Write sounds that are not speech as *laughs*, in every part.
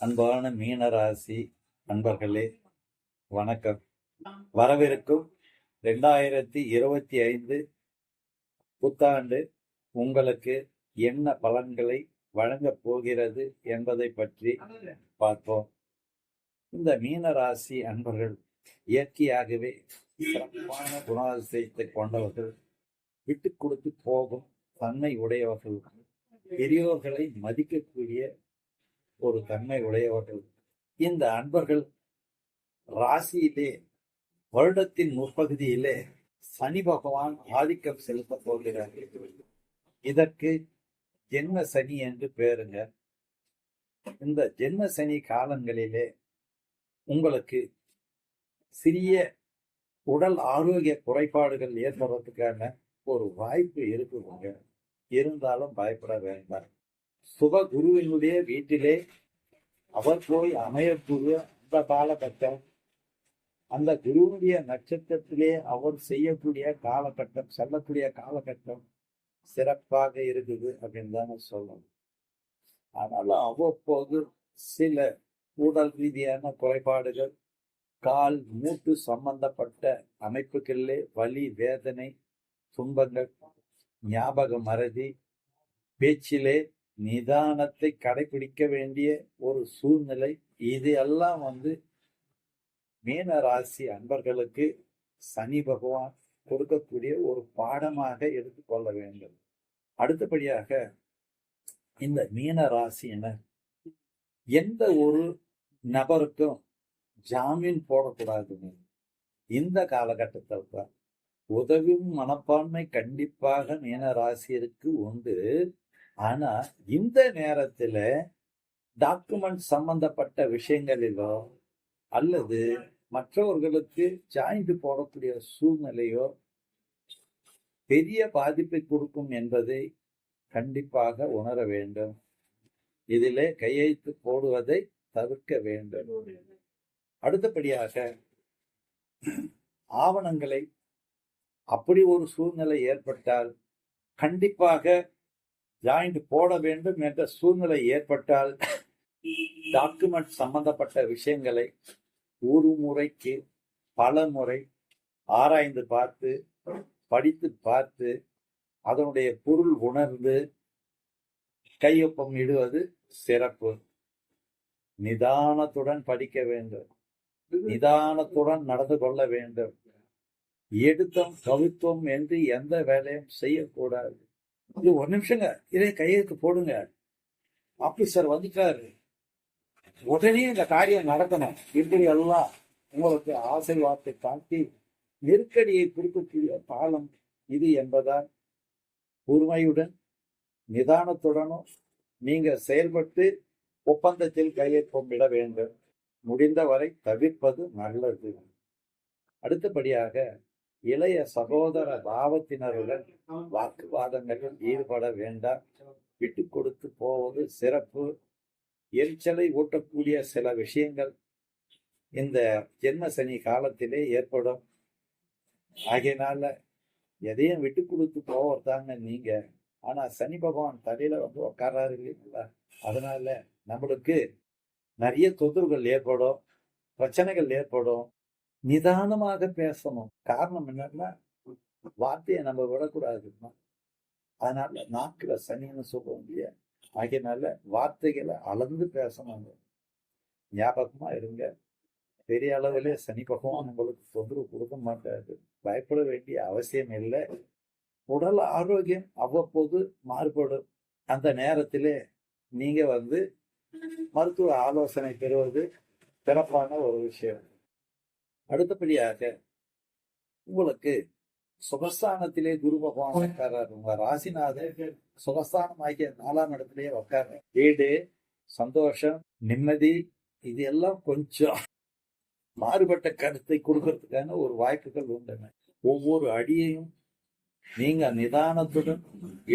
அன்பான மீனராசி அன்பர்களே வணக்கம். வரவிருக்கும் ரெண்டாயிரத்தி இருபத்தி ஐந்து புத்தாண்டு உங்களுக்கு என்ன பலன்களை வழங்கப் போகிறது என்பதை பற்றி பார்ப்போம். இந்த மீனராசி அன்பர்கள் இயற்கையாகவே சிறப்பான குணாதிசயத்தை கொண்டவர்கள் விட்டு கொடுத்து போகும் தன்மை உடையவர்கள் பெரியோர்களை மதிக்கக்கூடிய ஒரு தன்மை உடையவர்கள். இந்த அன்பர்கள் ராசியிலே வருடத்தின் முற்பகுதியிலே சனி பகவான் ஆதிக்கம் செலுத்த போகிறார். இதற்கு ஜென்ம சனி என்று பேருங்க. இந்த ஜென்ம சனி காலங்களிலே உங்களுக்கு சிறிய உடல் ஆரோக்கிய குறைபாடுகள் ஏற்படுறதுக்கான ஒரு வாய்ப்பு இருக்குதுங்க இருந்தாலும் பயப்பட வேண்டாம். சுப குருவினுடைய வீட்டிலே அவர் போய் அமையக்கூடிய அந்த காலகட்டம் அந்த குருவுடைய நட்சத்திரத்திலே அவர் செய்யக்கூடிய காலகட்டம் செல்லக்கூடிய காலகட்டம் சிறப்பாக இருக்குது அப்படின்னு தான் சொல்லணும். அதனால அவ்வப்போது சில உடல் ரீதியான குறைபாடுகள் கால் மூட்டு சம்பந்தப்பட்ட அமைப்புகளிலே வலி வேதனை துன்பங்கள் ஞாபக மறதி பேச்சிலே நிதானத்தை கடைபிடிக்க வேண்டிய ஒரு சூழ்நிலை. இது எல்லாம் வந்து மீன ராசி அன்பர்களுக்கு சனி பகவான் கொடுக்கக்கூடிய ஒரு பாடமாக எடுத்துக்கொள்ள வேண்டும். அடுத்தபடியாக இந்த மீன ராசியினர் எந்த ஒரு நபருக்கும் ஜாமீன் போடக்கூடாதுங்க இந்த காலகட்டத்தில் தான் உதவும் மனப்பான்மை கண்டிப்பாக மீன ராசியருக்கு உண்டு. ஆனா இந்த நேரத்துல டாக்குமெண்ட் சம்பந்தப்பட்ட விஷயங்களிலோ அல்லது மற்றவர்களுக்கு ஜாயிண்ட் போடக்கூடிய சூழ்நிலையோ பெரிய பாதிப்பை கொடுக்கும் என்பதை கண்டிப்பாக உணர வேண்டும். இதிலே கையெழுத்து போடுவதை தவிர்க்க வேண்டும். அடுத்தபடியாக ஆவணங்களை அப்படி ஒரு சூழ்நிலை ஏற்பட்டால் கண்டிப்பாக ஜாயிண்ட் போட வேண்டும் என்ற சூழ்நிலை ஏற்பட்டால் *laughs* டாக்குமெண்ட் சம்பந்தப்பட்ட விஷயங்களை ஒரு முறைக்கு பல முறை ஆராய்ந்து பார்த்து படித்து பார்த்து அதனுடைய பொருள் உணர்ந்து கையொப்பம் இடுவது சிறப்பு. நிதானத்துடன் படிக்க வேண்டும். நிதானத்துடன் நடந்து கொள்ள வேண்டும். எடுத்தம் கவித்துவம் என்று எந்த வேலையும் செய்யக்கூடாது. இது ஒரு நிமிஷங்க. இதே கையெழுத்து போடுங்க. ஆபீசர் வந்துட்டாரு. உடனே இந்த காரியம் நடத்தணும் இப்படி எல்லாம் உங்களுக்கு ஆசை வார்த்தை காட்டி நெருக்கடியை குறிக்கக்கூடிய பாலம் இது என்பதால் பொறுமையுடன் நிதானத்துடனும் நீங்க செயல்பட்டு ஒப்பந்தத்தில் கையெழுப்பம் விட வேண்டும். முடிந்தவரை தவிர்ப்பது நல்லது. அடுத்தபடியாக இளைய சகோதர பாவத்தினருடன் வாக்குவாதங்களில் ஈடுபட வேண்டாம். விட்டு கொடுத்து போவது சிறப்பு. எரிச்சலை ஊட்டக்கூடிய சில விஷயங்கள் இந்த ஜென்ம சனி காலத்திலே ஏற்படும். ஆகையினால எதையும் விட்டு கொடுத்து போவதாங்க நீங்க. ஆனா சனி பகவான் தலையில வந்து உட்காராரு இல்லைங்களா? அதனால நம்மளுக்கு நிறைய தொந்தரவுகள் ஏற்படும் பிரச்சனைகள் ஏற்படும். நிதானமாக பேசணும். காரணம் என்னன்னா வார்த்தையை நம்ம விடக்கூடாதுன்னா அதனால நாக்குல சனின்னு சொல்லுவோம் இல்லையா? ஆகையினால வார்த்தைகளை அளந்து பேசணுங்க ஞாபகமா இருங்க. பெரிய அளவிலே சனி பகவான் உங்களுக்கு தொந்தரவு கொடுக்க மாட்டாரு. பயப்பட வேண்டிய அவசியம் இல்லை. உடல் ஆரோக்கியம் அவ்வப்போது மாறுபடும். அந்த நேரத்திலே நீங்க வந்து மருத்துவ ஆலோசனை பெறுவது சிறப்பான ஒரு விஷயம். அடுத்தபடியாக உங்களுக்கு சுகஸ்தானத்திலே குரு பகவான் உட்கார்றாரு. உங்க ராசிநாதர் சுகஸ்தானம் ஆகிய நாலாம் இடத்திலேயே உட்கார்ற வீடு சந்தோஷம் நிம்மதி இது எல்லாம் கொஞ்சம் மாறுபட்ட கருத்தை கொடுக்கறதுக்கான ஒரு வாய்ப்புகள் உண்டுங்க. ஒவ்வொரு அடியையும் நீங்க நிதானத்துடன்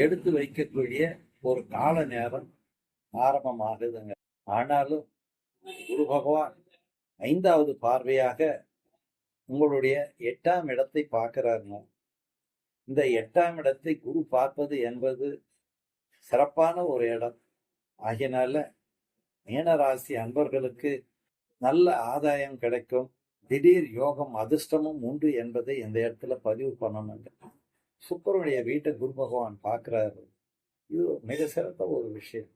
எடுத்து வைக்கக்கூடிய ஒரு கால நேரம் ஆரம்பமாகுதுங்க. ஆனாலும் குரு பகவான் ஐந்தாவது பார்வையாக உங்களுடைய எட்டாம் இடத்தை பார்க்கிறாருங்க இந்த எட்டாம் இடத்தை குரு பார்ப்பது என்பது சிறப்பான ஒரு இடம். ஆகையினால மீனராசி அன்பர்களுக்கு நல்ல ஆதாயம் கிடைக்கும். திடீர் யோகம் அதிர்ஷ்டமும் உண்டு என்பதை இந்த இடத்துல பதிவு பண்ணணுங்க. சுக்கரனுடைய வீட்டை குரு பகவான் பார்க்கிறாரு. இது மிக சிறந்த ஒரு விஷயம்.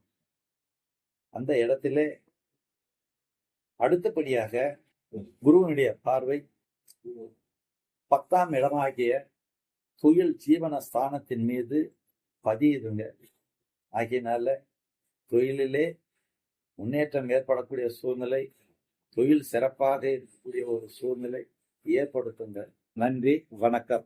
அந்த இடத்திலே அடுத்தபடியாக குருவனுடைய பார்வை பத்தாம் இடமாகிய துயில் ஜீவன ஸ்தானத்தின் மீது பதியுதுங்க. ஆகியனால தொழிலிலே முன்னேற்றம் ஏற்படக்கூடிய சூழ்நிலை தொழில் சிறப்பாக இருக்கக்கூடிய ஒரு சூழ்நிலை ஏற்படுத்துங்க. நன்றி வணக்கம்.